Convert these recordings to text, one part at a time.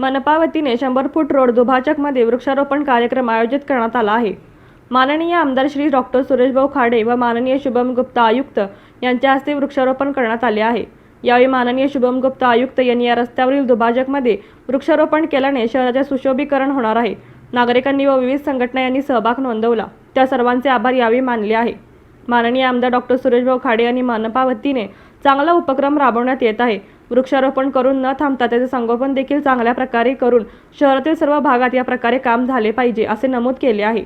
मनपा वतीने शंभर फूट रोड दुभाचकमध्ये वृक्षारोपण कार्यक्रम आयोजित करण्यात आला आहे. माननीय आमदार श्री डॉक्टर सुरेशभाऊ खाडे व माननीय शुभम गुप्ता आयुक्त यांच्या हस्ते वृक्षारोपण करण्यात आले आहे. यावेळी माननीय शुभम गुप्ता आयुक्त यांनी या रस्त्यावरील दुभाजकमध्ये वृक्षारोपण केल्याने शहराचे सुशोभीकरण होणार आहे. नागरिकांनी व विविध संघटना यांनी सहभाग नोंदवला. त्या सर्वांचे आभार यावेळी मानले आहे. माननीय आमदार डॉक्टर सुरेशभाऊ खाडे यांनी मनपा वतीने चांगला उपक्रम राबवण्यात येत आहे. वृक्षारोपण करून न थांबता त्याचे संगोपन देखील चांगल्या प्रकारे करून शहरातील सर्व भागात या प्रकारे काम झाले पाहिजे असे नमूद केले आहे.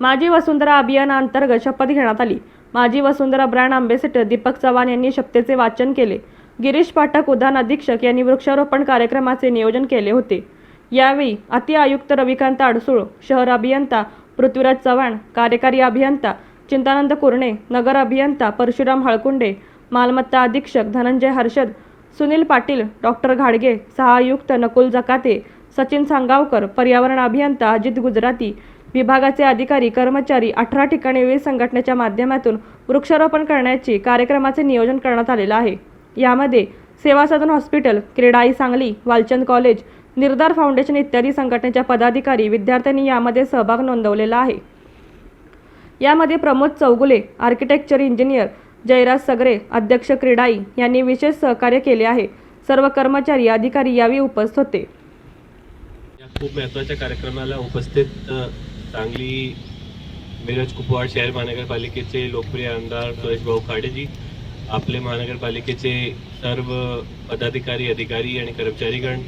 माझी वसुंधरा अभियानाअंतर्गत शपथ घेण्यात आली. माजी वसुंधरा ब्रँड अँबेसिडर दीपक चव्हाण यांनी शपथेचे वाचन केले. गिरीश पाठक उद्यान अधीक्षक यांनी वृक्षारोपण कार्यक्रमाचे नियोजन केले होते. यावेळी अति आयुक्त रविकांत अडसूळ शहर अभियंता पृथ्वीराज चव्हाण कार्यकारी अभियंता चिंतानंद कुरणे नगर अभियंता परशुराम हळकुंडे मालमत्ता अधीक्षक धनंजय हर्षद सुनील पाटील डॉक्टर घाडगे सहायुक्त नकुल जकाते सचिन सांगावकर पर्यावरण अभियंता अजित गुजराती विभागाचे अधिकारी कर्मचारी अठरा ठिकाणी विविध संघटनेच्या माध्यमातून वृक्षारोपण करण्याचे कार्यक्रमाचे नियोजन करण्यात आलेलं आहे. यामध्ये Seva Sadan hospital CREDAI Sangli Walchand college Nirdhar foundation इत्यादी संघटनेच्या पदाधिकारी विद्यार्थ्यांनी यामध्ये सहभाग नोंदवलेला आहे. यामध्ये प्रमोद चौगुले आर्किटेक्चर इंजिनियर जयराज सगरे अध्यक्ष क्रीडाई यांनी विशेष सहकार्य केले आहे. सर्व कर्मचारी अधिकारी यावेळी उपस्थित होते. या खूप महत्त्वाच्या कार्यक्रमाला उपस्थित सांगली मिरज कुपवाड शहर महानगरपालिकेचे लोकप्रिय आमदार सुरेश भाऊ खाडेजी आपले महानगरपालिकेचे सर्व पदाधिकारी अधिकारी आणि कर्मचारीगण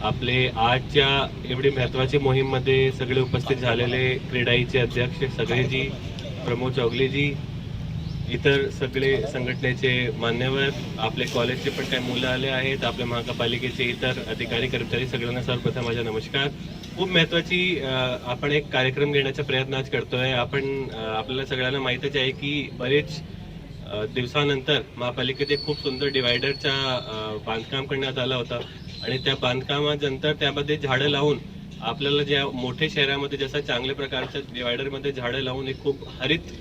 आपले आजच्या एवढी महत्त्वाची मोहीममध्ये सगळे उपस्थित झालेले क्रीडाईचे अध्यक्ष सगळेजी प्रमोद चौगलेजी इतर सगळे संघटनेचे मान्यवर आपले कॉलेजचे पण काही मुलं आले आहेत आपल्या महापालिकेचे इतर अधिकारी कर्मचारी सगळ्यांना सर्वप्रथम माझा नमस्कार. खूप महत्वाची आपण एक कार्यक्रम घेण्याचा प्रयत्न आज करतोय. आपण आपल्याला सगळ्यांना माहीतच आहे की बरेच दिवसानंतर महापालिकेत एक खूप सुंदर डिवायडरचा बांधकाम करण्यात आला होता. आणि त्या बांधकामानंतर त्यामध्ये झाडं लावून आपल्याला ज्या मोठ्या शहरामध्ये जसं चांगल्या प्रकारच्या डिवायडरमध्ये झाडं लावून एक खूप हरित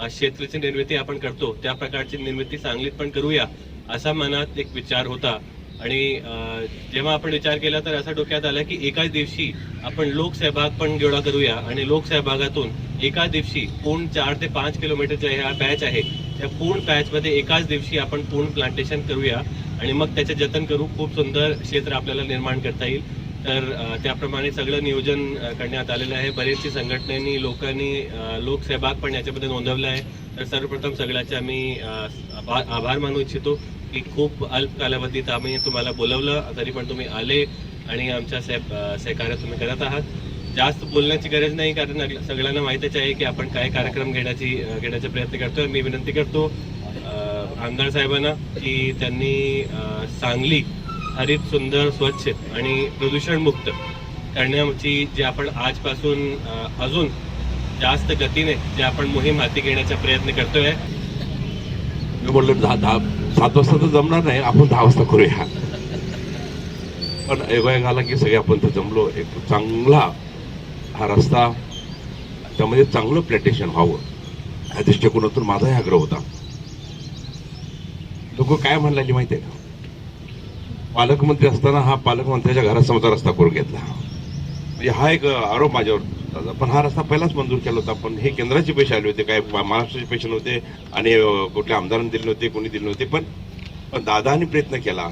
क्षेत्राची निर्मिती आपण करतो त्या प्रकारची निर्मिती सांगलीत पण करूया असा मनात एक विचार होता. आणि जेव्हा आपण विचार केला तर असा डोक्यात आला की एकाच दिवशी आपण लोकसहभाग पण गोळा करूया आणि लोकसहभागातून एकाच दिवशी पूर्ण चार ते पाच किलोमीटरच्या ह्या बॅच आहे त्या पूर्ण पॅचमध्ये एकाच दिवशी आपण पूर्ण प्लांटेशन करूया आणि मग त्याचे जतन करू. खूप सुंदर क्षेत्र आपल्याला निर्माण करता येईल. तर त्याप्रमाणे सगळं नियोजन करण्यात आलेलं आहे. बरेचशी संघटनेनी लोकांनी लोकसहभाग पण याच्यामध्ये नोंदवला आहे. तर सर्वप्रथम सगळ्याचे आम्ही आभा- आभार मानू इच्छितो की खूप अल्प कालावधीत आम्ही तुम्हाला बोलवलं तरी पण तुम्ही आले आणि आमच्या सह सहकार्य तुम्ही करत आहात. जास्त बोलण्याची गरज नाही कारण सगळ्यांना माहितीच आहे की आपण काय कार्यक्रम घेण्याची घेण्याचा प्रयत्न करतोय. मी विनंती करतो आमदार साहेबांना की त्यांनी सांगली हरित सुंदर स्वच्छ आणि प्रदूषणमुक्त करण्याची जे आपण आजपासून अजून जास्त गतीने जे आपण मोहीम हाती घेण्याचा प्रयत्न करतोय. मी म्हणलो दहा दहा सात वाजता तर जमणार नाही आपण दहा वाजता करूया. पण योगायोग आला की सगळे आपण तर जमलो. एक चांगला हा रस्ता त्यामध्ये चांगलं प्लॅटेशन व्हावं. या दृष्टिकोनातून माझाही आग्रह होता. लोक काय म्हणलेली माहिती आहे का? पालकमंत्री असताना हा पालकमंत्र्याच्या घरासमोरचा रस्ता करून घेतला. म्हणजे हा एक आरोप माझ्यावर पण हा रस्ता पहिलाच मंजूर केला होता. पण हे केंद्राचे पैसे आले होते काय महाराष्ट्राचे पैसे नव्हते आणि कुठल्या आमदारांनी दिले नव्हते कोणी दिले नव्हते. पण पण दादानी प्रयत्न केला.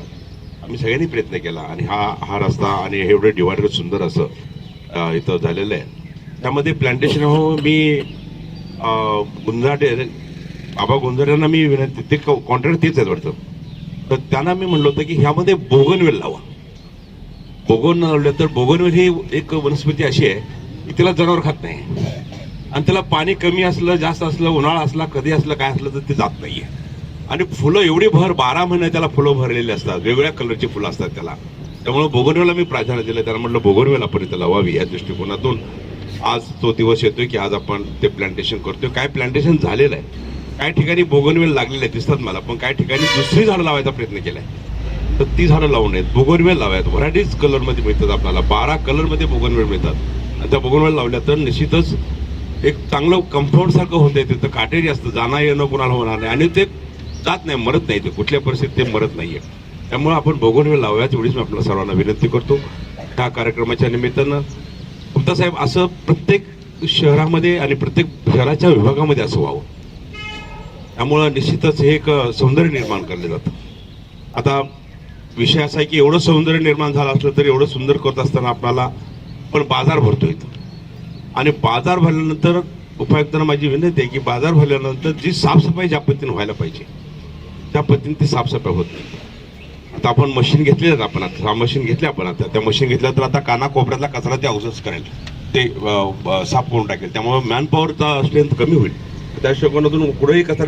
आम्ही सगळ्यांनी प्रयत्न केला. आणि हा हा रस्ता आणि एवढं डिवायडर सुंदर असं इथं झालेलं आहे. त्यामध्ये प्लांटेशन हो मी गुंजाटे बाबा गुंजाट्यांना मी विनंती ते कॉन्ट्रॅक्ट तेच आहेत वाटतं. तर त्यांना मी म्हणलं होतं की ह्यामध्ये बोगनवेल लावा. बोगन लावलं तर बोगनवेल ही एक वनस्पती अशी आहे की तिला जनावर खात नाही. आणि त्याला पाणी कमी असलं जास्त असलं उन्हाळा असला कधी असलं काय असलं तर ते जात नाहीये. आणि फुलं एवढी भर बारा महिने त्याला फुलं भरलेली असतात. वेगवेगळ्या कलरची फुलं असतात त्याला. त्यामुळे बोगनवेला मी प्राधान्य दिलं. त्याला म्हटलं बोगनवेल आपण इथं लावावी या दृष्टिकोनातून. आज तो दिवस येतोय की आज आपण ते प्लांटेशन करतोय. काय प्लांटेशन झालेलं आहे? काही ठिकाणी बोगनवेल लागलेले दिसतात मला पण काही ठिकाणी दुसरी झाडं लावायचा प्रयत्न केलाय. तर ती झाडं लावून आहेत. बोगनवेल लावायत. व्हरायटीज कलरमध्ये मिळतात आपल्याला. बारा कलरमध्ये बोगनवेल मिळतात. आणि त्या बोगनवेल लावल्या तर निश्चितच एक चांगलं कम्फर्ट सारखं जाईल. तिथं काटेरी असतं. जाणं येणं कुणाला होणार नाही. आणि ते जात नाही मरत नाही ते. कुठल्या परिस्थितीत ते मरत नाही आहे त्यामुळे आपण बोगनवेल लावूयात एवढीच मी आपल्या सर्वांना विनंती करतो. त्या कार्यक्रमाच्या निमित्तानं गुप्ता साहेब असं प्रत्येक शहरामध्ये आणि प्रत्येक शहराच्या विभागामध्ये असं व्हावं. त्यामुळं निश्चितच हे एक सौंदर्य निर्माण केलं जातं. आता विषय असा आहे की एवढं सौंदर्य निर्माण झालं असलं तरी एवढं सुंदर करत असताना आपल्याला पण बाजार भरतो इथं. आणि बाजार भरल्यानंतर उपायुक्तांना माझी विनंती आहे की बाजार भरल्यानंतर जी साफसफाई ज्या पद्धतीने व्हायला पाहिजे त्या पद्धतीने ती साफसफाई होत नाही. आता आपण मशीन घेतली आहेत आपण आता मशीन घेतली आपण आता. त्या मशीन घेतल्या तर आता कानाकोपऱ्यातला कचरा ते अवसच करेल. ते साफ करून टाकेल. त्यामुळे मॅनपॉवरचा स्ट्रेंथ कमी होईल. त्या हिशोबातून कुठेही कचरा